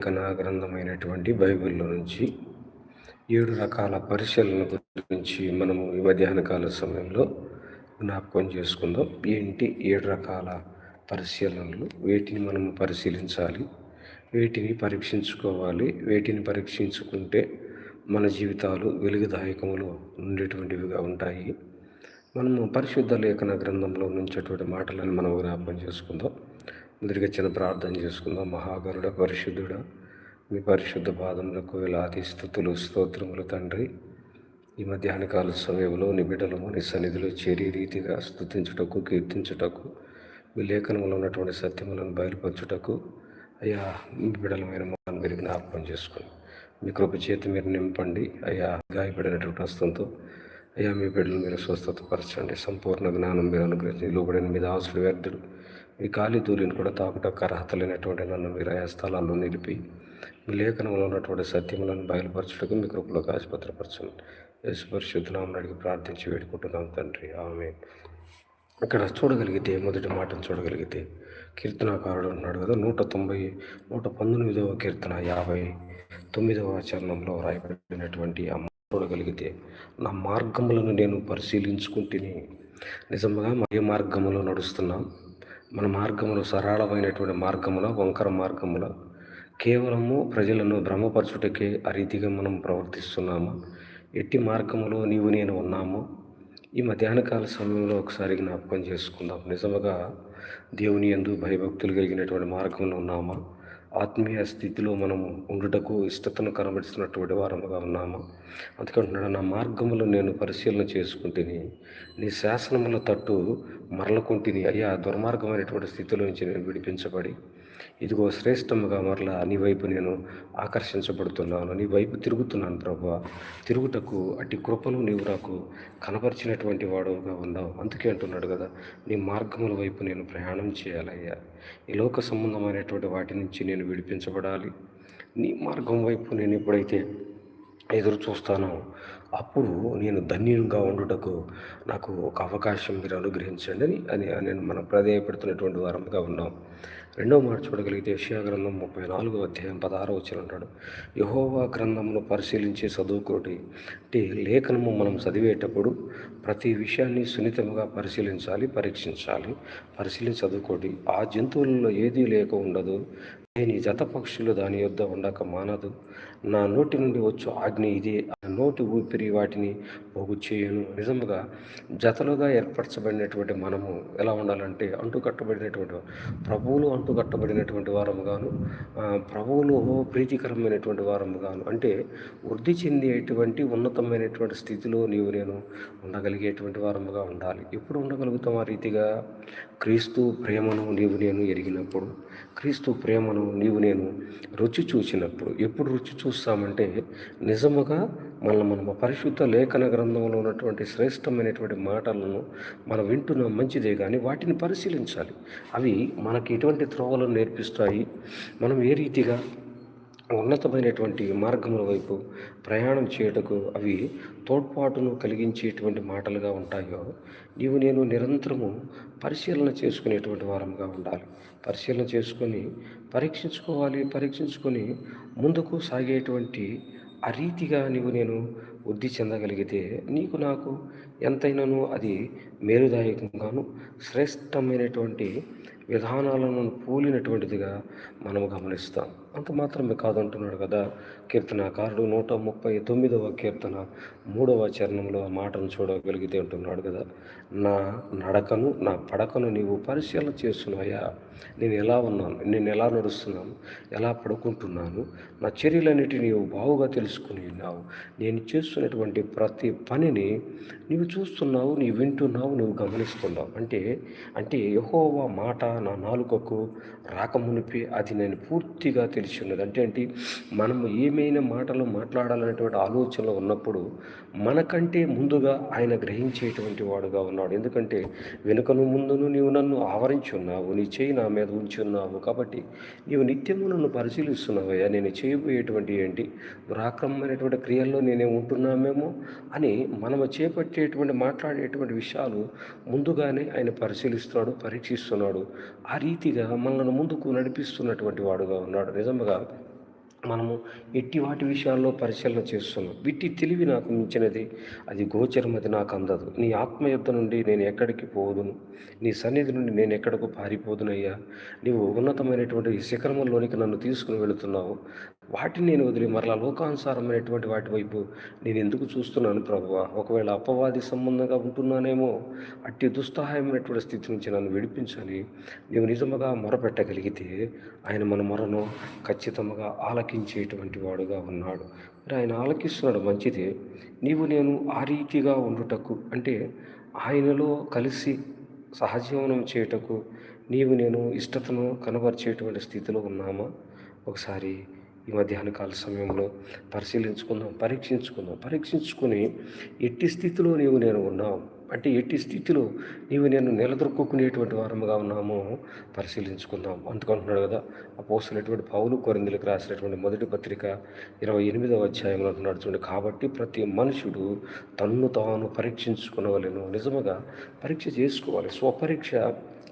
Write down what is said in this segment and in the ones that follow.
లేఖన గ్రంథమైనటువంటి బైబిల్లో నుంచి ఏడు రకాల పరిశీలన గురించి మనము ఈ మధ్యాహ్న కాల సమయంలో జ్ఞాపకం చేసుకుందాం. ఏంటి ఏడు రకాల పరిశీలనలు? వేటిని మనము పరిశీలించాలి? వేటిని పరీక్షించుకోవాలి? వేటిని పరీక్షించుకుంటే మన జీవితాలు వెలుగుదాయకములు ఉండేటువంటివిగా ఉంటాయి. మనము పరిశుద్ధ లేఖన గ్రంథంలో నుంచేటువంటి మాటలను మనం జ్ఞాపకం చేసుకుందాం. ముందుగా చిన్న ప్రార్థన చేసుకుందాం. మహాగరుడ పరిశుద్ధుడ మీ పరిశుద్ధ పాదములకు వేలాది స్థుతులు స్తోత్రములు తండ్రి. ఈ మధ్యాహ్న కాల సమయంలో నీ బిడ్డలము నీ సన్నిధిలో చేరి రీతిగా స్థుతించుటకు కీర్తించుటకు మీ లేఖనంలో ఉన్నటువంటి సత్యములను బయలుపరచుటకు అయ్యా మీ బిడ్డలమైన మీరు జ్ఞాపకం చేసుకుని మీ కృప చేతి మీరు నింపండి. అయ్యా గాయపడినటువంటి హస్తంతో అయ్యా మీ బిడ్డలు మీరు స్వస్థత పరచండి సంపూర్ణ జ్ఞానం మీరు అనుగ్రహించి లోబడిన మీద ఆశలు వ్యర్థుడు మీ గాలి ధూళిని కూడా తాకుటకు అర్హత లేనటువంటి నన్ను మీరు ఆయా స్థలాల్లో నిలిపి మీ లేఖనంలో ఉన్నటువంటి సత్యములను బయలుపరచుటకు మీ కృపలో ఆసుపత్రిపరచండి యేసు పరిశుద్ధనామని అడిగి ప్రార్థించి వేడుకుంటున్నాం తండ్రి. ఆమె ఇక్కడ చూడగలిగితే మొదటి మాటను చూడగలిగితే కీర్తనాకారుడు ఉన్నాడు కదా నూట తొంభై నూట పంతొమ్మిదవ కీర్తన యాభై తొమ్మిదవ చరణంలో రాయబడినటువంటి అమ్మ చూడగలిగితే నా మార్గములను నేను పరిశీలించుకుంటుని నిజంగా ఏ మార్గములో నడుస్తున్నాం? మన మార్గములు సరళమైనటువంటి మార్గముల వంకర మార్గముల. కేవలము ప్రజలను భ్రమపరచుటకే ఆ రీతిగా మనం ప్రవర్తిస్తున్నాము. ఎట్టి మార్గములో నీవు నేను ఉన్నాము. ఈ మధ్యాహ్న కాల సమయంలో ఒకసారి జ్ఞాపకం చేసుకుందాం. నిజముగా దేవుని ఎందు భయభక్తులు కలిగినటువంటి మార్గంలో ఉన్నామా? ఆత్మీయ స్థితిలో మనము ఉండుటకు ఇష్టతను కనబడుతున్నటువంటి వారముగా ఉన్నాము? అందుకంటున్నాడు నా మార్గములు నేను పరిశీలన చేసుకుంటుని నీ శాసనముల తట్టు మరలకుంటుని. అయ్యా దుర్మార్గమైనటువంటి స్థితిలో నుంచి నేను విడిపించబడి ఇదిగో శ్రేష్టముగా మరలా నీ వైపు నేను ఆకర్షించబడుతున్నాను. నీ వైపు తిరుగుతున్నాను ప్రభా. తిరుగుటకు అట్టి కృపలు నీవు నాకు కనపరిచినటువంటి వాడుగా ఉన్నావు. అందుకే అంటున్నాడు కదా నీ మార్గముల వైపు నేను ప్రయాణం చేయాలయ్యా ఈ లోక సంబంధమైనటువంటి వాటి నుంచి నేను విడిపించబడాలి. నీ మార్గం వైపు నేను ఎప్పుడైతే ఎదురు చూస్తాను. అప్పుడు నేను ధన్యునిగా ఉండుటకు నాకు ఒక అవకాశం మీరు అనుగ్రహించండి అని అని నేను మనం ప్రాధాయపడుతున్నటువంటి వారంగా ఉన్నాం. రెండవ మాట చూడగలిగితే గ్రంథం ముప్పై నాలుగో అధ్యాయం పదహారో వచ్చిన అంటాడు. యహోవా గ్రంథమును పరిశీలించి చదువుకోటి అంటే లేఖనము మనం చదివేటప్పుడు ప్రతి విషయాన్ని సున్నితముగా పరిశీలించాలి పరీక్షించాలి. పరిశీలించి చదువుకోటి ఆ జంతువులలో ఏదీ లేక ఉండదు. నేను జత పక్షులు దాని యొద్ద ఉండక మానదు. నా నోటి నుండి వచ్చు ఆజ్ఞ ఇదే. ఆ నోటి ఊపిరి వాటిని పోగు చేయను. నిజముగా జతలుగా ఏర్పరచబడినటువంటి మనము ఎలా ఉండాలంటే అంటుకట్టబడినటువంటి ప్రభువులు అంటుకట్టబడినటువంటి వారముగాను ప్రభువులు ప్రీతికరమైనటువంటి వారముగాను అంటే వృద్ధి చెందేటువంటి ఉన్నతమైనటువంటి స్థితిలో నీవు నేను ఉండగలిగేటువంటి వారముగా ఉండాలి. ఎప్పుడు ఉండగలుగుతాం ఆ రీతిగా? క్రీస్తు ప్రేమను నీవు నేను ఎరిగినప్పుడు క్రీస్తు ప్రేమను నీవు నేను రుచి చూసినప్పుడు ఎప్పుడు రుచి చూ చూస్తామంటే నిజముగా మన మన పరిశుద్ధ లేఖన గ్రంథంలో ఉన్నటువంటి శ్రేష్టమైనటువంటి మాటలను మనం వింటున్నాం మంచిదే కానీ వాటిని పరిశీలించాలి. అవి మనకి ఎటువంటి త్రోవలను నేర్పిస్తాయి? మనం ఏ రీతిగా ఉన్నతమైనటువంటి మార్గముల వైపు ప్రయాణం చేయటకు అవి తోడ్పాటును కలిగించేటువంటి మాటలుగా ఉంటాయో నీవు నేను నిరంతరము పరిశీలన చేసుకునేటువంటి వారంగా ఉండాలి. పరిశీలన చేసుకొని పరీక్షించుకోవాలి పరీక్షించుకొని ముందుకు సాగేటువంటి ఆ రీతిగా నీవు నేను వృద్ధి చెందగలిగితే నీకు నాకు ఎంతైనాను అది మేలుదాయకంగాను శ్రేష్టమైనటువంటి విధానాలను పోలినటువంటిదిగా మనము గమనిస్తాం. అంత మాత్రమే కాదంటున్నాడు కదా కీర్తనాకారుడు నూట ముప్పై తొమ్మిదవ కీర్తన మూడవ చరణంలో ఆ మాటను చూడగలిగితే అంటున్నాడు కదా నా నడకను నా పడకను నీవు పరిశీలన చేస్తున్నాయా నేను ఎలా ఉన్నాను? నేను ఎలా నడుస్తున్నాను? ఎలా పడుకుంటున్నాను? నా చర్యలన్నిటి నీవు బావుగా తెలుసుకుని ఉన్నావు. నేను చేస్తున్నటువంటి ప్రతి పనిని నీవు చూస్తున్నావు నీవు వింటున్నావు నువ్వు గమనిస్తున్నావు. అంటే అంటే యహోవా మాట నా నాలుకకు రాకమునిపి అది నేను పూర్తిగా తెలిసి ఉన్నది. అంటే ఏంటి? మనము ఏమైనా మాటలు మాట్లాడాలనేటువంటి ఆలోచనలో ఉన్నప్పుడు మనకంటే ముందుగా ఆయన గ్రహించేటువంటి వాడుగా ఉన్నాడు. ఎందుకంటే వెనుకను ముందును నీవు నన్ను ఆవరించి ఉన్నావు. నీ చేయి నా మీద ఉంచి ఉన్నావు. కాబట్టి నీవు నిత్యము నన్ను పరిశీలిస్తున్నావయ్యా. నేను చేయబోయేటువంటి ఏంటి? దురాక్రమమైనటువంటి క్రియల్లో నేనే ఉంటున్నామేమో అని మనము చేపట్టేటువంటి మాట్లాడేటువంటి విషయాలు ముందుగానే ఆయన పరిశీలిస్తున్నాడు పరీక్షిస్తున్నాడు. ఆ రీతిగా మనల్ని ముందుకు నడిపిస్తున్నటువంటి వాడుగా ఉన్నాడు. నిజంగా మనము ఎట్టి వాటి విషయాల్లో పరిశీలన చేస్తున్నాం. వీటి తెలివి నాకు మించినది అది గోచరం అది నాకు అందదు. నీ ఆత్మయుద్ధ నుండి నేను ఎక్కడికి పోదును? నీ సన్నిధి నుండి నేను ఎక్కడికి పారిపోదునయ్యా? నీవు ఉన్నతమైనటువంటి శిఖరములోనికి నన్ను తీసుకుని వెళుతున్నావు. వాటిని నేను వదిలి మరలా లోకానుసారమైనటువంటి వాటి వైపు నేను ఎందుకు చూస్తున్నాను ప్రభువా? ఒకవేళ అపవాది సంబంధంగా ఉంటున్నానేమో అట్టి దుస్సహాయమైనటువంటి స్థితి నుంచి నన్ను విడిపించని నీవు నిజముగా మొరపెట్టగలిగితే ఆయన మన మొరను ఖచ్చితంగా ఆలకించేటువంటి వాడుగా ఉన్నాడు. మరి ఆయన ఆలకిస్తున్నాడు మంచిదే. నీవు నేను ఆ రీతిగా ఉండుటకు అంటే ఆయనలో కలిసి సహజీవనం చేయుటకు నీవు నేను ఇష్టతను కనబరిచేటువంటి స్థితిలో ఉన్నామా? ఒకసారి ఈ మధ్యాహ్న కాల సమయంలో పరిశీలించుకుందాం పరీక్షించుకుందాం. పరీక్షించుకొని ఎట్టి స్థితిలో నీవు నేను ఉన్నావు? అంటే ఎట్టి స్థితిలో నీవు నేను నిలదొక్కునేటువంటి వారముగా ఉన్నామో పరిశీలించుకుందాం. అందుకుంటున్నాడు కదా ఆ పోసినటువంటి పౌలు కొరిందులకు రాసినటువంటి మొదటి పత్రిక ఇరవై ఎనిమిదవ అధ్యాయంలో అంటున్నాడు చూడండి. కాబట్టి ప్రతి మనుషుడు తన్ను తాను పరీక్షించుకునవలను. నిజముగా పరీక్ష చేసుకోవాలి. స్వపరీక్ష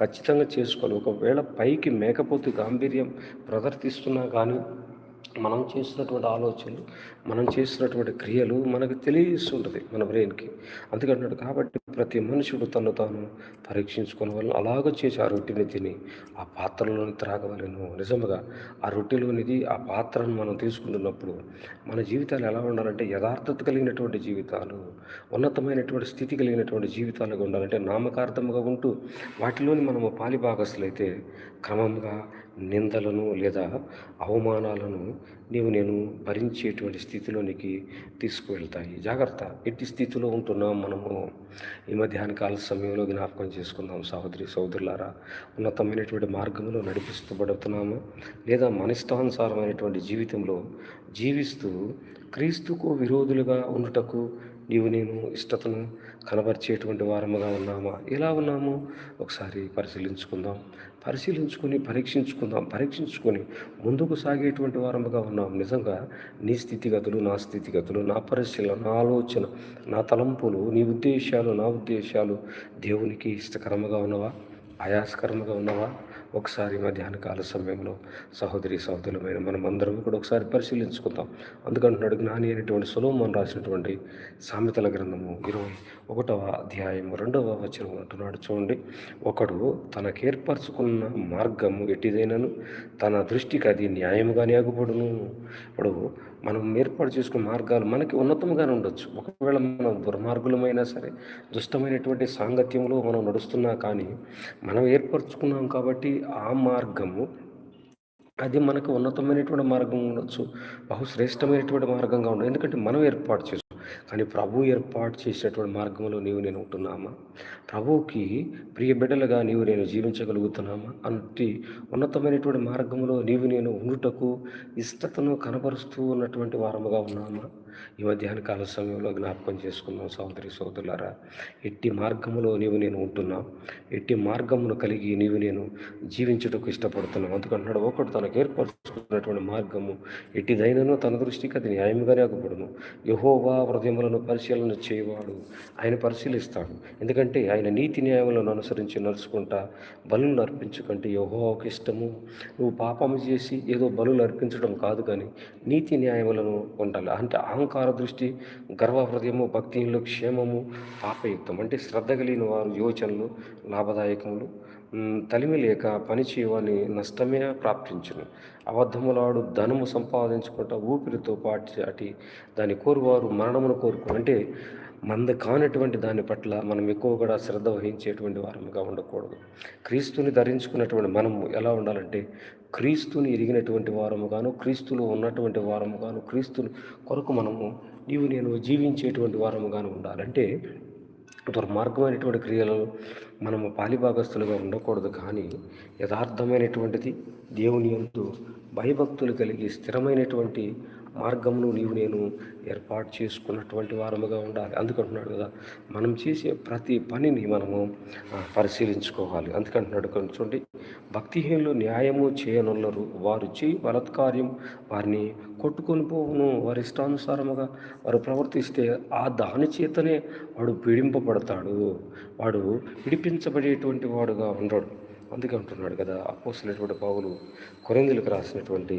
ఖచ్చితంగా చేసుకోవాలి. ఒకవేళ పైకి మేకపోతే గాంభీర్యం ప్రదర్శిస్తున్నా కానీ మనం చేస్తున్నటువంటి ఆలోచనలు మనం చేస్తున్నటువంటి క్రియలు మనకు తెలియస్తుంటుంది మన బ్రెయిన్కి. అందుకంటున్నాడు కాబట్టి ప్రతి మనుషుడు తను తాను పరీక్షించుకునే వాళ్ళు అలాగ చేసి ఆ రొట్టెని తిని ఆ పాత్రలోని త్రాగవలను. నిజముగా ఆ రొట్టెలోనిది ఆ పాత్రను మనం తీసుకుంటున్నప్పుడు మన జీవితాలు ఎలా ఉండాలంటే యథార్థత కలిగినటువంటి జీవితాలు ఉన్నతమైనటువంటి స్థితి కలిగినటువంటి జీవితాలుగా ఉండాలంటే నామకార్థముగా ఉంటూ వాటిలోని మనము పాలిభాగస్తులైతే క్రమంగా నిందలను లేదా అవమానాలను నీవు నేను భరించేటువంటి స్థితిలోనికి తీసుకువెళ్తాయి. జాగ్రత్త. ఎట్టి స్థితిలో ఉంటున్నాం మనము ఈ మధ్యాహ్న కాల సమయంలో జ్ఞాపకం చేసుకుందాం సహోదరి సోదరులారా ఉన్నతమైనటువంటి మార్గంలో నడిపిస్తుబడుతున్నామా. లేదా మనిష్టానుసారమైనటువంటి జీవితంలో జీవిస్తూ క్రీస్తుకు విరోధులుగా ఉండుటకు నీవు నేను ఇష్టతను కనబరిచేటువంటి వారముగా ఉన్నామా? ఎలా ఉన్నాము? ఒకసారి పరిశీలించుకుందాం. పరిశీలించుకొని పరీక్షించుకుందాం పరీక్షించుకొని ముందుకు సాగేటువంటి వారముగా ఉన్నాం. నిజంగా నీ స్థితిగతులు నా స్థితిగతులు నా పరిశీలన నా ఆలోచన నా తలంపులు నీ ఉద్దేశాలు నా ఉద్దేశాలు దేవునికి ఇష్టకరముగా ఉన్నవా? ఆయాసకరముగా ఉన్నవా? ఒకసారి మధ్యాహ్న కాల సమయంలో సహోదరి సహోదరులమైన మనం అందరం కూడా ఒకసారి పరిశీలించుకుందాం. అందుకంటున్నాడు జ్ఞాని అయినటువంటి సులోమన్ రాసినటువంటి సామెతల గ్రంథము ఇరవై ఒకటవ అధ్యాయం రెండవ వచనం అంటున్నాడు. చూడండి ఒకడు తనకేర్పరచుకున్న మార్గము ఎట్టిదైనను తన దృష్టికి అది న్యాయముగానే అగుపడును. ఇప్పుడు మనం ఏర్పాటు చేసుకున్న మార్గాలు మనకి ఉన్నతముగానే ఉండొచ్చు. ఒకవేళ మనం దుర్మార్గులమైనా సరే దుష్టమైనటువంటి సాంగత్యంలో మనం నడుస్తున్నా కానీ మనం ఏర్పరచుకున్నాం కాబట్టి ఆ మార్గము అది మనకు ఉన్నతమైనటువంటి మార్గం ఉండొచ్చు. బహుశ్రేష్టమైనటువంటి మార్గంగా ఉండదు ఎందుకంటే మనం ఏర్పాటు చేస్తాం కానీ ప్రభు ఏర్పాటు చేసినటువంటి మార్గంలో నీవు నేను ఉంటున్నామా? ప్రభువుకి ప్రియ బిడ్డలుగా నీవు నేను జీవించగలుగుతున్నామా? అంటి ఉన్నతమైనటువంటి మార్గంలో నీవు నేను ఉండుటకు ఇష్టతను కనబరుస్తూ ఉన్నటువంటి వారముగా ఉన్నామా? ఈ మధ్యాహ్న కాల సమయంలో జ్ఞాపకం చేసుకున్నాం సోదరి సోదరులారా. ఎట్టి మార్గములో నీవు నేను ఉంటున్నాం. ఎట్టి మార్గమును కలిగి నీవు నేను జీవించుటకు ఇష్టపడుతున్నాం. అందుకంటున్నాడు ఒకడు తనకు ఏర్పరచుకున్నటువంటి మార్గము ఎట్టిదైనను తన దృష్టికి అది న్యాయంగానే అగుపడును యహోవా హృదయములను పరిశీలన చేయవాడు ఆయన పరిశీలిస్తాడు. ఎందుకంటే ఆయన నీతి న్యాయములను అనుసరించి నడుచుకుంటా బలులు అర్పించుకుంటే యహోవాకి ఇష్టము. నువ్వు పాపము చేసి ఏదో బలులు అర్పించడం కాదు కానీ నీతి న్యాయములను ఉండాలి అంటే అహంకార దృష్టి గర్వ హృదయము క్షేమము పాపయుక్తం అంటే శ్రద్ధ కలిగిన వారు యోచనలు లాభదాయకములు. తలిమి లేక పని చేయవని నష్టమే ప్రాప్తించును. అబద్ధములాడు ధనము సంపాదించుకుంటా ఊపిరితో పాటు అటి దాని కోరువారు మరణమును కోరుకు అంటే మంద కానటువంటి దాని పట్ల మనం ఎక్కువ కూడా శ్రద్ధ వహించేటువంటి వారముగా ఉండకూడదు. క్రీస్తుని ధరించుకున్నటువంటి మనము ఎలా ఉండాలంటే క్రీస్తుని ఎరిగినటువంటి వారముగాను క్రీస్తులు క్రీస్తులో ఉన్నటువంటి వారముగాను క్రీస్తుని కొరకు మనము నీవు నేను జీవించేటువంటి వారముగాను ఉండాలంటే దుర్మార్గమైనటువంటి క్రియలలో మనము పాలిభాగస్తులుగా ఉండకూడదు. కానీ యథార్థమైనటువంటిది దేవుని ఎందు భయభక్తులు కలిగి స్థిరమైనటువంటి మార్గమును నీవు నేను ఏర్పాటు చేసుకున్నటువంటి వారముగా ఉండాలి. అందుకంటున్నాడు కదా మనం చేసే ప్రతి పనిని మనము పరిశీలించుకోవాలి. అందుకంటున్నాడు చూడండి భక్తిహీనులు న్యాయము చేయనున్నారు వారు చేయి బలత్కార్యం వారిని కొట్టుకొని పోవును. వారి ఇష్టానుసారముగా వారు ప్రవర్తిస్తే ఆ దాని చేతనే వాడు పీడింపబడతాడు. వాడు విడిపించబడేటువంటి వాడుగా ఉండడు. అందుకే అంటున్నాడు కదా అపోసినటువంటి పావులు కొరందులకు రాసినటువంటి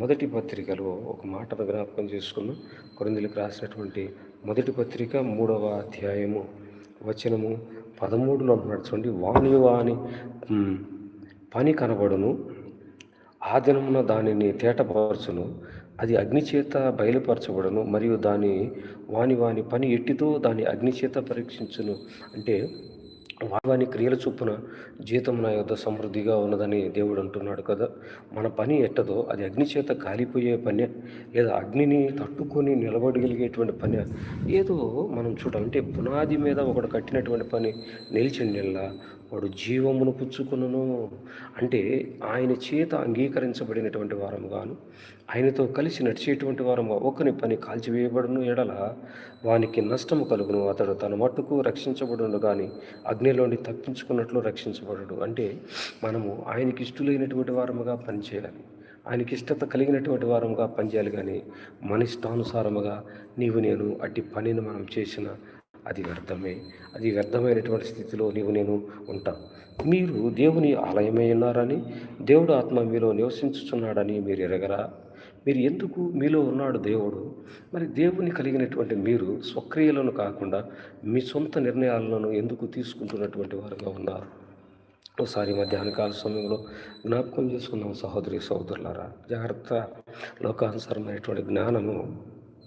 మొదటి పత్రికలో ఒక మాట జ్ఞాపకం చేసుకున్నాం కొరందులకు రాసినటువంటి మొదటి పత్రిక మూడవ అధ్యాయము వచనము పదమూడులో అంటున్నాడు. చూడండి వాణి వాని పని కనబడును ఆ దినమున దానిని తేటపరచును అది అగ్నిచేత బయలుపరచబడను మరియు దాని వాని వాని పని ఎట్టితో దాని అగ్నిచేత పరీక్షించును. అంటే వాని క్రియల చొప్పున జీతం నా యొద్ద సమృద్ధిగా ఉన్నదని దేవుడు అంటున్నాడు కదా. మన పని ఎట్టదో? అది అగ్ని చేత కాలిపోయే పని లేదా అగ్నిని తట్టుకొని నిలబడగలిగేటువంటి పని? ఏదో మనం చూడాలంటే పునాది మీద ఒకడు కట్టినటువంటి పని నిలిచిన నెల వాడు జీవమును పుచ్చుకును అంటే ఆయన చేత అంగీకరించబడినటువంటి వారముగాను ఆయనతో కలిసి నడిచేటువంటి వారముగా ఒకని పని కాల్చివేయబడును ఎడల వానికి నష్టము కలుగును. అతడు తన మట్టుకు రక్షించబడును కానీ అగ్నిలోని తప్పించుకున్నట్లు రక్షించబడడు అంటే మనము ఆయనకి ఇష్టలైనటువంటి వారముగా పనిచేయాలి. ఆయనకి ఇష్టత కలిగినటువంటి వారముగా పనిచేయాలి కానీ మన ఇష్టానుసారముగా నీవు నేను అట్టి పనిని మనం చేసిన అది వ్యర్థమే. అది వ్యర్థమైనటువంటి స్థితిలో నీవు నేను ఉంటా. మీరు దేవుని ఆలయమై ఉన్నారని దేవుడు ఆత్మ మీలో నివసించుచున్నాడని మీరు ఎరగరా? మీరు ఎందుకు మీలో ఉన్నాడు దేవుడు? మరి దేవుని కలిగినటువంటి మీరు స్వక్రియలను కాకుండా మీ సొంత నిర్ణయాలను ఎందుకు తీసుకుంటున్నటువంటి వారుగా ఉన్నారు? ఒకసారి మధ్యాహ్న కాల సమయంలో జ్ఞాపకం చేసుకున్నాం సహోదరి సహోదరులారా. జాగ్రత్త లోకానుసారమైనటువంటి జ్ఞానము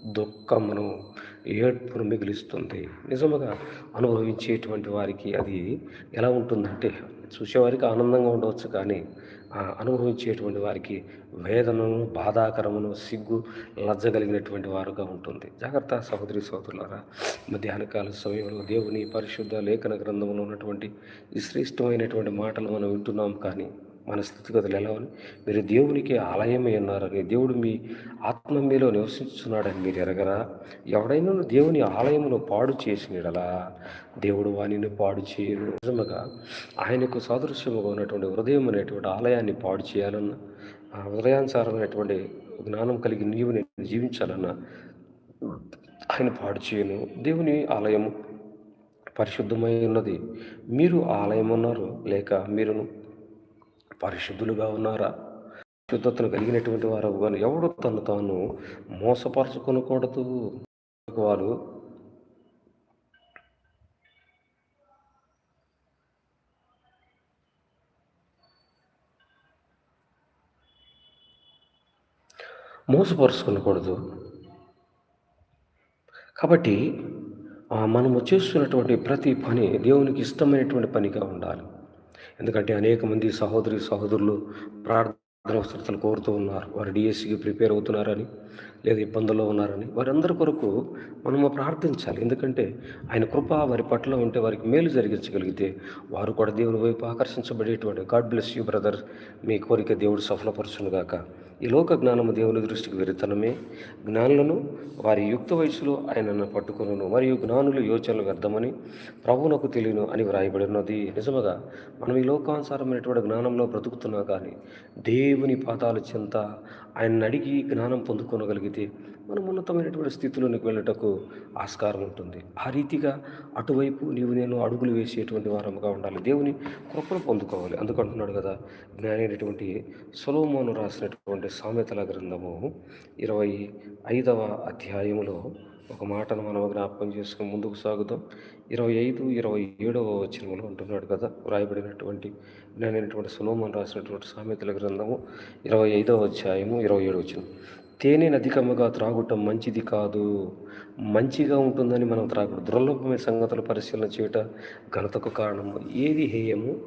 దుఃఖమును ఏడ్పును మిగిలిస్తుంది. నిజముగా అనుభవించేటువంటి వారికి అది ఎలా ఉంటుందంటే చూసేవారికి ఆనందంగా ఉండవచ్చు కానీ అనుభవించేటువంటి వారికి వేదనను బాధాకరమును సిగ్గు లజ్జగలిగినటువంటి వారుగా ఉంటుంది. జాగ్రత్త సహోదరి సహోదరులారా మధ్యాహ్నకాల సమయంలో దేవుని పరిశుద్ధ లేఖన గ్రంథంలో ఉన్నటువంటి శ్రేష్టమైనటువంటి మాటలు మనం వింటున్నాం కానీ మన స్థితిగతులు ఎలా మీరు దేవునికి ఆలయమై ఉన్నారని దేవుడు మీ ఆత్మ మీలో నివసించున్నాడని మీరు ఎరగరా? ఎవడైనా దేవుని ఆలయమును పాడు చేసినడలా? దేవుడు వాణిని పాడు చేయను. నిజముగా ఆయనకు సాదృశ్యముగా ఉన్నటువంటి హృదయం అనేటువంటి ఆలయాన్ని పాడు చేయాలన్న ఆ హృదయానుసారమైనటువంటి జ్ఞానం కలిగి నీవు నేను జీవించాలన్నా ఆయన పాడు చేయను. దేవుని ఆలయము పరిశుద్ధమై ఉన్నది. మీరు ఆలయం ఉన్నారు లేక మీరును పరిశుద్ధులుగా ఉన్నారా? శుద్ధతను కలిగినటువంటి వారు కానీ ఎవడు తను తాను మోసపరచుకొనకూడదు? వారు మోసపరుచుకోకూడదు కాబట్టి మనము చేస్తున్నటువంటి ప్రతి పని దేవునికి ఇష్టమైనటువంటి పనిగా ఉండాలి. ఎందుకంటే అనేక మంది సహోదరి సహోదరులు ప్రార్థన అవసరతలు కోరుతూ ఉన్నారు. వారు డిఎస్సికి ప్రిపేర్ అవుతున్నారని లేదా ఇబ్బందుల్లో ఉన్నారని వారందరి కొరకు మనము ప్రార్థించాలి. ఎందుకంటే ఆయన కృప వారి పట్ల ఉంటే వారికి మేలు జరిగించగలిగితే వారు కూడా దేవుని వైపు ఆకర్షించబడేటువంటి గాడ్ బ్లెస్ యూ బ్రదర్ మీ కోరిక దేవుడు సఫలపరచునుగాక ఈ లోక జ్ఞానము దేవుని దృష్టికి విరితనమే జ్ఞానులను వారి యుక్త వయసులో ఆయనను పట్టుకును మరియు జ్ఞానులు యోచనలు వ్యర్థమని ప్రభువునకు తెలియను అని వ్రాయబడినది. నిజముగా మనం ఈ లోకానుసారమైనటువంటి జ్ఞానంలో బ్రతుకుతున్నా కానీ దే దేవుని పాదాల చెంత ఆయన అడిగి జ్ఞానం పొందుకోగలిగితే మనం ఉన్నతమైనటువంటి స్థితిలోనికి వెళ్ళటకు ఆస్కారం ఉంటుంది. ఆ రీతిగా అటువైపు నీవు నేను అడుగులు వేసేటువంటి వారముగా ఉండాలి. దేవుని కృపను పొందుకోవాలి. అందుకంటున్నాడు కదా జ్ఞాని అయినటువంటి సులోమోను రాసినటువంటి సామెతల గ్రంథము ఇరవై ఐదవ అధ్యాయములో ఒక మాటను మనం జ్ఞాపకం చేసుకుని ముందుకు సాగుదాం. ఇరవై ఐదు ఇరవై ఏడవ వచనంలో ఉంటున్నాడు కదా వ్రాయబడినటువంటి జ్ఞానైనటువంటి సులోమన్ రాసినటువంటి సామెతల గ్రంథము ఇరవై ఐదవ అధ్యాయము ఇరవై ఏడవ వచనం. తేనెను అధికముగా త్రాగటం మంచిది కాదు. మంచిగా ఉంటుందని మనం త్రాగడం దుర్లభమైన సంగతులు పరిశీలన చేయట ఘనతకు కారణము. ఏది హేయము?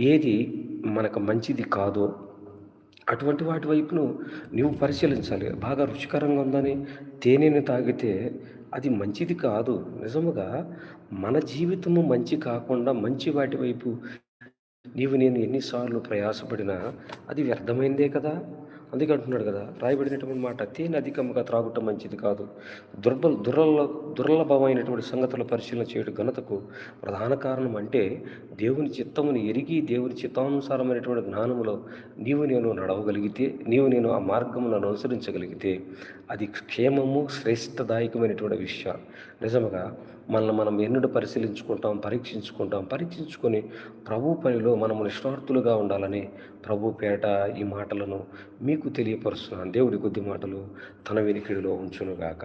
ఏది మనకు మంచిది కాదో అటువంటి వాటి వైపును నువ్వు పరిశీలించాలి. బాగా రుచికరంగా ఉందని తేనెని తాగితే అది మంచిది కాదు. నిజముగా మన జీవితము మంచి కాకుండా మంచి వాటి వైపు నీవు నేను ఎన్నిసార్లు ప్రయాసపడినా అది వ్యర్థమైందే కదా? అందుకే అంటున్నాడు కదా రాయబడినటువంటి మాట తేనె అధికంగా త్రాగుట మంచిది కాదు. దుర్బల దుర్ల దుర్లభమైనటువంటి సంగతుల పరిశీలన చేయడం ఘనతకు ప్రధాన కారణం అంటే దేవుని చిత్తమును ఎరిగి దేవుని చిత్తానుసారమైనటువంటి జ్ఞానములో నీవు నేను నడవగలిగితే నీవు నేను ఆ మార్గమును అనుసరించగలిగితే అది క్షేమము శ్రేష్టదాయకమైనటువంటి విషయం. నిజముగా మనల్ని మనం ఎన్నడూ పరిశీలించుకుంటాం పరీక్షించుకుంటాం పరీక్షించుకొని ప్రభు పనిలో మనము నిష్ఠార్థులుగా ఉండాలని ప్రభు పేట ఈ మాటలను మీకు తెలియపరుస్తున్నాను. దేవుడి కొద్ది మాటలు తన వెనికిడిలో ఉంచునుగాక.